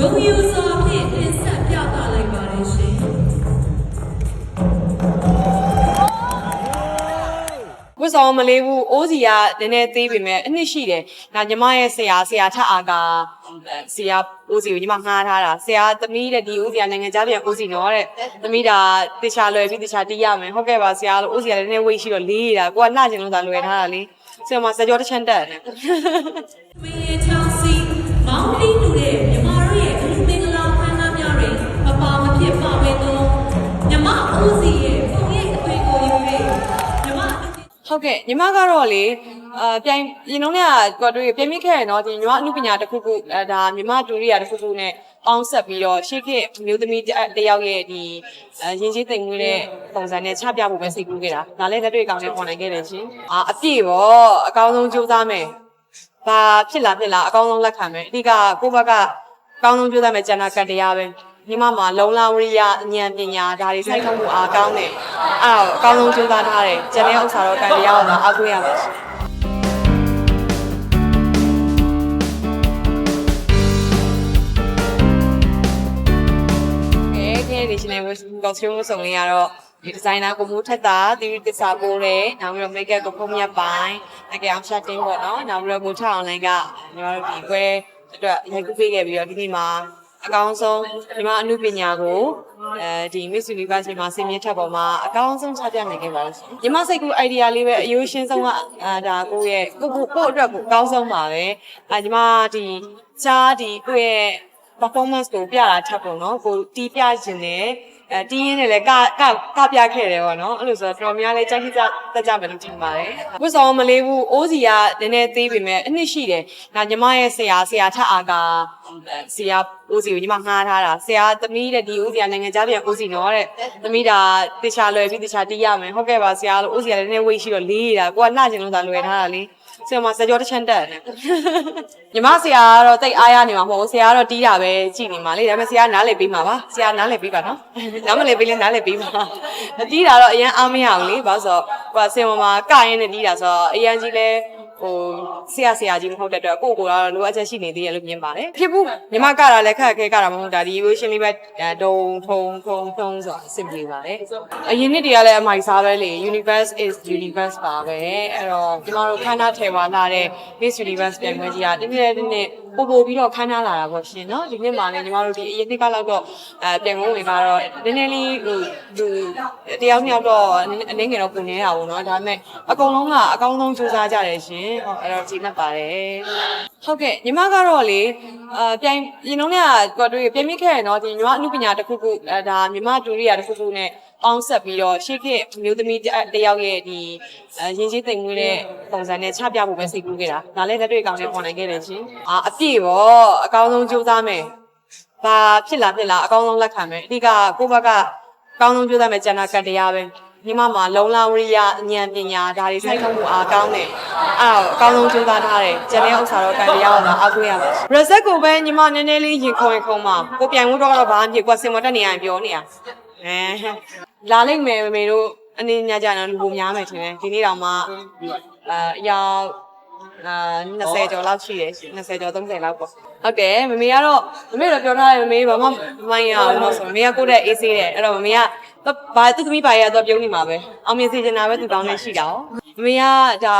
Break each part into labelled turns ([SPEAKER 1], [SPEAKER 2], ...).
[SPEAKER 1] ဂုဏ်ယူစွာဖြင့်တင်ဆက်ပြသလိုက်ပါတယ်ရှင်
[SPEAKER 2] ဝတ်ဆောင်မလေးဘူးအိုးစီကနည်းနည်းသေးပေမဲ့အနှစ်ရှိတယ်ဒါညီမရဲ့ဆရာဆရာထအားကဆရာအိုးစီကိုညီမငှားထားတာဆရာသမီးတဲ့ဒီအိုးစီကနိုင်ငံခြားပြန်အိုးစီတော့တဲ့သမီးဒါတခြားလွယ်ပြီးတခြားတီးရမယ်ဟုတ်ကဲ့ပါဆရာလို့အိုးစီကလည်းနည်းနည်းဝိတ်ရှိတော့လေးတာကိုကနှကျင်လို့သာလွယ်ထားတာလေဆရာမစကြောတစ်ချမ်းတက်တယ် ဟုတ်ကဲ့ညီမကတော့လေအာပြိုင်ရင်လုံးကကွာတွေ့ပြိုင်မိခဲ့ရနော်ဒီညီမအမှုပညာတစ်ခုခုအဲဒါညီမတူရိယာတစ်ခုခုနဲ့ပေါင်းဆက်ပြီးတော့ရှေ့ခေတ်မျိုးသမီးတစ်ယောက်ရဲ့ဒီအဲရင်ကြီးသိမ်မွေးတဲ့ပုံစံနဲ့ချပြဖို့ပဲစိတ်ကူးခဲ့တာဒါလည်းလက်တွေ့ကောင်းနဲ့ပေါ်နိုင်ခဲ့တယ်ရှင်အာအပြည့်ပေါ့အကောင်းဆုံးကြိုးစားမယ်ဘာဖြစ်လာဖြစ်လာအကောင်းဆုံးလက်ခံမယ်အဓိကကိုယ့်ဘက်ကအကောင်းဆုံးကြိုးစားမယ်ကျန်တာကတရားပဲ ညီမမှာလုံလဝရိယအဉာဏ်ပညာဒါတွေစိုက်ထုတ်မှုအားကောင်းတယ်အဲ့တော့အကောင်းဆုံးကြိုးစားထားတယ်ကျန်တဲ့ဥစ္စာတော့ကံတရားကိုသာအားကိုးရပါရှင်ကဲကဲဒီရှင်လေးကော်စတူးဆောင်လေးကတော့ဒီဒီဇိုင်နာကိုမူထက်တာဒီတစ္ဆာပိုးတယ်နောက်ပြီးတော့ make up ကိုဖုံးမြတ်ပိုင်းအကဲအောင် shutting ပေါ့နော်နောက်ပြီးတော့မူထအောင်လိုင်းကညီမတို့ဒီခွဲအတွက်ရိုက်ကူးပေးခဲ့ပြီးတော့ဒီနေ့မှာ အကောင်းဆုံးညီမအမှုပညာကိုအဲဒီ Miss Universe မှာဆင်မြင့်ထက်ပေါ်မှာအကောင်းဆုံးချပြနိုင်ခဲ့ပါလို့ညီမစိတ်ကူ idea လေးပဲအယိုးရှင်းဆုံးကအာဒါကိုယ့်ရဲ့ကိုကိုကိုယ့်အတွက်ကိုအကောင်းဆုံးပါပဲအဲညီမဒီချားဒီကိုယ့်ရဲ့ performance ကိုပြတာထပ်ပုံနော်ကိုတီးပြခြင်းနဲ့အဲတီးရင်းနဲ့လည်းကကကပြခဲ့တယ်ပေါ့နော်အဲ့လိုဆိုတော့တော်များလေးကြိုက်ကြတက်ကြမယ်လို့ထင်ပါတယ်ဝတ်ဆောင်မလေးဘူးအိုးစီကနည်းနည်းသေးပေမဲ့အနှစ်ရှိတယ်ဒါညီမရဲ့ဆရာဆရာထအားကဆရာအိုးစီကိုညီမငှားထားတာဆရာသမီးတဲ့ဒီအိုးစီကနိုင်ငံခြားပြန်အိုးစီတော့တဲ့သမီးဒါတခြားလွယ်ပြီးတခြားတီးရမယ်ဟုတ်ကဲ့ပါဆရာလို့အိုးစီကလည်းနည်းနည်းဝိတ်ရှိတော့လေးတာကိုကနှကျင်လို့သာလွယ်ထားတာလေ ဆရာမစကြောတစ်ချမ်းတက်တယ်ညီမဆရာကတော့တိတ်အားရနေမှာမဟုတ်ဘူးဆရာကတော့တီးတာပဲကြည်နေမှာလေဒါပေမဲ့ဆရာနားလည်ပေးမှာပါဆရာနားလည်ပေးပါနော်နားမလည်ပေးလဲနားလည်ပေးပါတီးတာတော့အရင်အားမရဘူးလေဘာလို့ဆိုတော့ဟိုဆင်မမှာကရင်းနဲ့တီးတာဆိုတော့အရင်ကြီးလဲ ဟိုဆရာဆရာကြီးမဟုတ်တဲ့အတွက်ကိုယ့်ကိုယ်ကတော့လိုအပ်ချက်ရှိနေသေးတယ်လို့မြင်ပါတယ်ဖြစ်ဘူးညီမကတာလည်းခက်ခဲကတာမဟုတ်တာဒီ evolution လေးပဲဒုံထုံထုံထုံဆိုတာအဆင်ပြေပါတယ်အရင်နှစ်တည်းကလည်းအမိုက်စားပဲလေ universe is universe ပါပဲအဲ့တော့ကျမတို့ခန်းသားထဲပါလာတဲ့ Miss Universe ပြန်ပွဲကြီးကတနေ့တနေ့ ပို့ပို့ပြီးတော့ခန်းသားလာတာပေါ့ရှင်နော်ဒီနှစ်မှာလည်းညီမတို့ဒီအရင်နှစ်ကလောက်တော့အဲပြန်ကုန်ဝင်ကတော့နည်းနည်းလေးဟိုသူတရားမြောက်တော့အနည်းငယ်တော့ပုံနေတာပေါ့နော်ဒါပေမဲ့အကုန်လုံးကအကောင်းဆုံးစူးစမ်းကြတယ်ရှင်ဟုတ်အဲ့တော့ကြည်နပ်ပါတယ်ဟုတ်ကဲ့ညီမကတော့လေအာပြိုင်ရင်လုံးကကွာတွေ့ပြိုင်မိခဲ့ရနော်ဒီညီမအမှုပညာတစ်ခုခုအဲဒါညီမတူရိယာတစ်ခုခုနဲ့ ပေါင်းဆက်ပြီးတော့ရှေ့ခေတ်မျိုးသမီးတစ်ယောက်ရဲ့ဒီအဲရင်ကြီးသိမ်မွေးတဲ့ပုံစံနဲ့ချပြဖို့ပဲစိတ်ကူးခဲ့တာဒါလည်းလက်တွေ့ကောင်းနဲ့ပေါ်နိုင်ခဲ့တယ်ရှင်အာအပြည့်ပေါ့အကောင်းဆုံးကြိုးစားမယ်ဘာဖြစ်လာဖြစ်လာအကောင်းဆုံးလက်ခံမယ်အဓိကကိုယ့်ဘက်ကအကောင်းဆုံးကြိုးစားမယ်ကျန်တာကံတရားပဲညီမမှာလုံလဝရိယအဉာဏ်ပညာဒါတွေစိုက်ထုတ်မှုအားကောင်းတယ်အဲ့တော့အကောင်းဆုံးကြိုးစားထားတယ်ကျန်တဲ့ဥစ္စာတော့ကံတရားကိုသာအားကိုးရပါရှင် reset ကိုပဲညီမနည်းနည်းလေးရင်ခုန်ရင်ခုန်မှာကိုပြိုင်မှုတော့တော့ဘာမှမဖြစ်ကွာစင်မတက်နေရရင်ပြောနေရအဲ လာလိမ့်မယ်မေမေတို့အနေညကြတော့လူပုံများမယ်ထင်တယ်ဒီနေ့တော့မှအဲရောက်အာ20ကျော်လောက်ရှိတယ်20ကျော်30လောက်ပေါ့ဟုတ်တယ်မမေကတော့မမေတော့ပြောထားတယ်မမေဘာမှမမိုင်းရအောင်လို့ဆိုမမေကကိုယ့်တဲ့အေးဆေးတယ်အဲ့တော့မမေကဘာသူသမီးပါရတော့ပြုံးနေမှာပဲအောင်မြင်စေချင်တာပဲသူကောင်းနေရှိတာ哦မမေကဒါ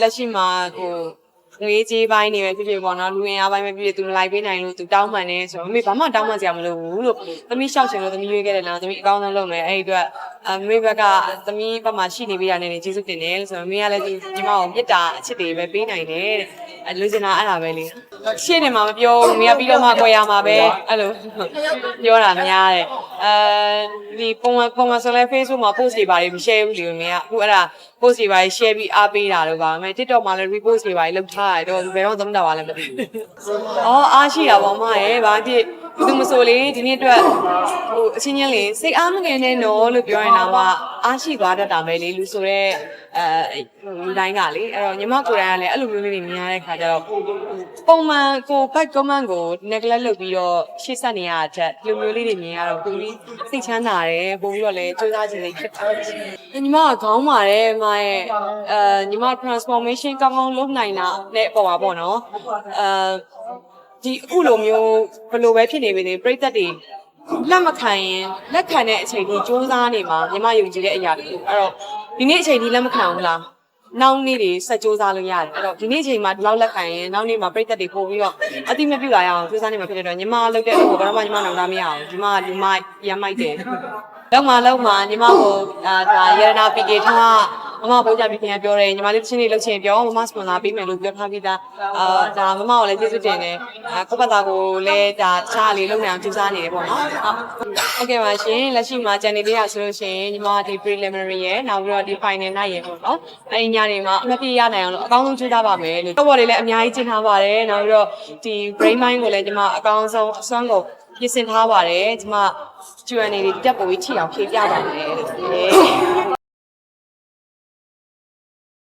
[SPEAKER 2] လက်ရှိမှာဟို ငွေကြေးပိုင်းနေပဲဖြစ်ဖြစ်ပေါ့နော်လူရင်အားပိုင်းပဲဖြစ်ဖြစ်သူလိုက်ပေးနိုင်လို့သူတောင်းပန်နေဆိုတော့မမေဘာမှတောင်းပန်စရာမလိုဘူးလို့သမီးလျှောက်ချင်လို့သမီးရွေးခဲ့တယ်လားသမီးအကောင်းဆုံးလုပ်မယ်အဲ့ဒီအတွက်အမေဘက်ကသမီးဘက်မှာရှိနေပေးတာနဲ့ကျေးဇူးတင်တယ်လို့ဆိုတော့မမေကလည်းဒီညီမကိုမေတ္တာအချစ်တွေပဲပေးနိုင်တယ်တဲ့အဲလူစင်တာအဲ့ဒါပဲလေရှင်းနေမှာမပြောဘူးမမေကပြီးတော့မှကြွယ်ရမှာပဲအဲ့လိုပြောတာများတယ်အဲဒီပုံမှန်ပုံမှန်ဆိုလဲ Facebook မှာ post တွေပါတယ်မ share ဘူးလေမမေကအခုအဲ့ဒါ post တွေပါ share ပြီးအားပေးတာလို့ပါမယ် TikTok မှာလည်း repost တွေပါလုပ်ထားတယ်တော့ဘယ်တော့သမတာပါလဲမသိဘူး။အော်အားရှိတာပေါ့မရဲ့ဘာဖြစ် သူမဆိုလေဒီနေ့အတွက်ဟိုအချင်းချင်းလေးစိတ်အားမငယ်နဲ့နော်လို့ပြောရင်တော့မှအားရှိသွားတတ်တာပဲလေလူဆိုတော့အဲလူတိုင်းကလေအဲ့တော့ညီမကိုယ်တိုင်ကလည်းအဲ့လိုမျိုးလေးတွေမြင်ရတဲ့ခါကျတော့ပုံမှန်ကို back comment ကို neglect လုပ်ပြီးတော့ရှေ့ဆက်နေရတဲ့အထက်ဒီလိုမျိုးလေးတွေမြင်ရတော့ပုံပြီးစိတ်ချမ်းသာတယ်ပုံပြီးတော့လည်းစူးစမ်းခြင်းလေးဖြစ်ပါတယ်ညီမကခေါင်းပါတယ်မရဲ့အဲညီမ transformation ကောင်းကောင်းလုပ်နိုင်တာနဲ့ပေါ့ပါပေါ့နော်အဲ ဒီအခုလိုမျိုးဘယ်လိုပဲဖြစ်နေပြီလေပြိသက်တွေလက်မခံရင်လက်ခံတဲ့အချိန်ကြီးစူးစမ်းနေမှာညီမယုံကြည်တဲ့အရာတွေအဲ့တော့ဒီနေ့အချိန်ကြီးလက်မခံဘူးလားနောက်နေ့တွေဆက်စူးစမ်းလို့ရတယ်အဲ့တော့ဒီနေ့အချိန်မှာဒီလောက်လက်ခံရင်နောက်နေ့မှာပြိသက်တွေပို့ပြီးတော့အတိမပြုတ်လာရအောင်စူးစမ်းနေမှာဖြစ်တဲ့အတွက်ညီမလုပ်တဲ့အခုဘာမှညီမနောက်တာမရအောင်ညီမညီမရမ်းမိုက်တယ်လောက်မှလောက်မှညီမကိုအာဒါရတနာပီကေထား မမဘိုးကြပြီးခင်ဗျာပြောတယ်ညီမလေးချင်းလေးလှုပ်ချင်ပြောမမစပွန်လာပေးမယ်လို့ပြောထားပြီးသားအာဒါမမကိုလည်းကျေးဇူးတင်တယ်အာကိုပတ်သားကိုလည်းဒါတခြားလေးလုပ်နေအောင်ကြိုးစားနေတယ်ပေါ့နော်ဟုတ်ကဲ့ပါရှင်လက်ရှိမှာဂျန်နေလေးရဆိုလို့ရှိရင်ညီမဒီ preliminary ရယ်နောက်ပြီးတော့ဒီ final night ရယ်ပေါ့နော်အဲဒီညနေမှာအမပြေရနိုင်အောင်လို့အကောင်းဆုံးကြိုးစားပါမယ်လို့တော့ဘော်လေးလည်းအများကြီးကျင်းထားပါတယ်နောက်ပြီးတော့ဒီ brain mind ကိုလည်းညီမအကောင်းဆုံးအစွမ်းကုန်ပြင်ဆင်ထားပါတယ်ညီမ Q&A တွေတက်ပေါ်ပြီးထိအောင်ဖြေပြပါမယ်